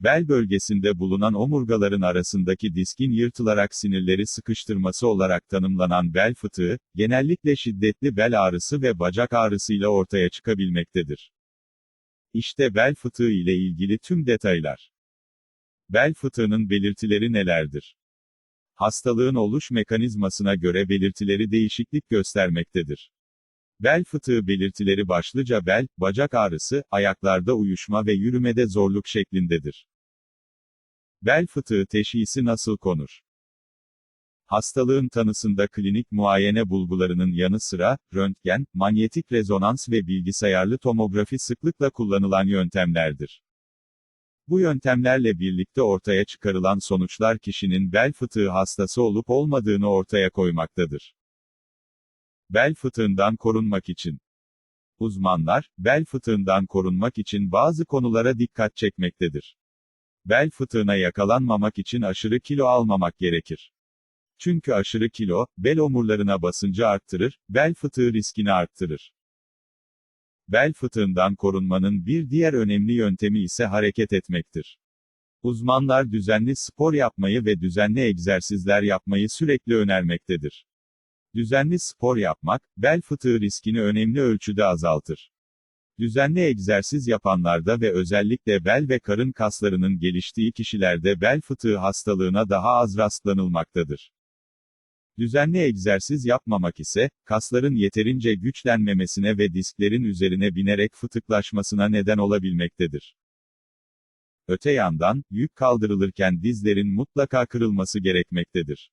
bel bölgesinde bulunan omurgaların arasındaki diskin yırtılarak sinirleri sıkıştırması olarak tanımlanan bel fıtığı, genellikle şiddetli bel ağrısı ve bacak ağrısıyla ortaya çıkabilmektedir. İşte bel fıtığı ile ilgili tüm detaylar. Bel fıtığının belirtileri nelerdir? Hastalığın oluş mekanizmasına göre belirtileri değişiklik göstermektedir. Bel fıtığı belirtileri başlıca bel, bacak ağrısı, ayaklarda uyuşma ve yürümede zorluk şeklindedir. Bel fıtığı teşhisi nasıl konur? Hastalığın tanısında klinik muayene bulgularının yanı sıra, röntgen, manyetik rezonans ve bilgisayarlı tomografi sıklıkla kullanılan yöntemlerdir. Bu yöntemlerle birlikte ortaya çıkarılan sonuçlar kişinin bel fıtığı hastası olup olmadığını ortaya koymaktadır. Bel fıtığından korunmak için Uzmanlar, bel fıtığından korunmak için bazı konulara dikkat çekmektedir. Bel fıtığına yakalanmamak için aşırı kilo almamak gerekir. Çünkü aşırı kilo, bel omurlarına basıncı arttırır, bel fıtığı riskini arttırır. Bel fıtığından korunmanın bir diğer önemli yöntemi ise hareket etmektir. Uzmanlar düzenli spor yapmayı ve düzenli egzersizler yapmayı sürekli önermektedir. Düzenli spor yapmak, bel fıtığı riskini önemli ölçüde azaltır. Düzenli egzersiz yapanlarda ve özellikle bel ve karın kaslarının geliştiği kişilerde bel fıtığı hastalığına daha az rastlanılmaktadır. Düzenli egzersiz yapmamak ise, kasların yeterince güçlenmemesine ve disklerin üzerine binerek fıtıklaşmasına neden olabilmektedir. Öte yandan, yük kaldırılırken dizlerin mutlaka kırılması gerekmektedir.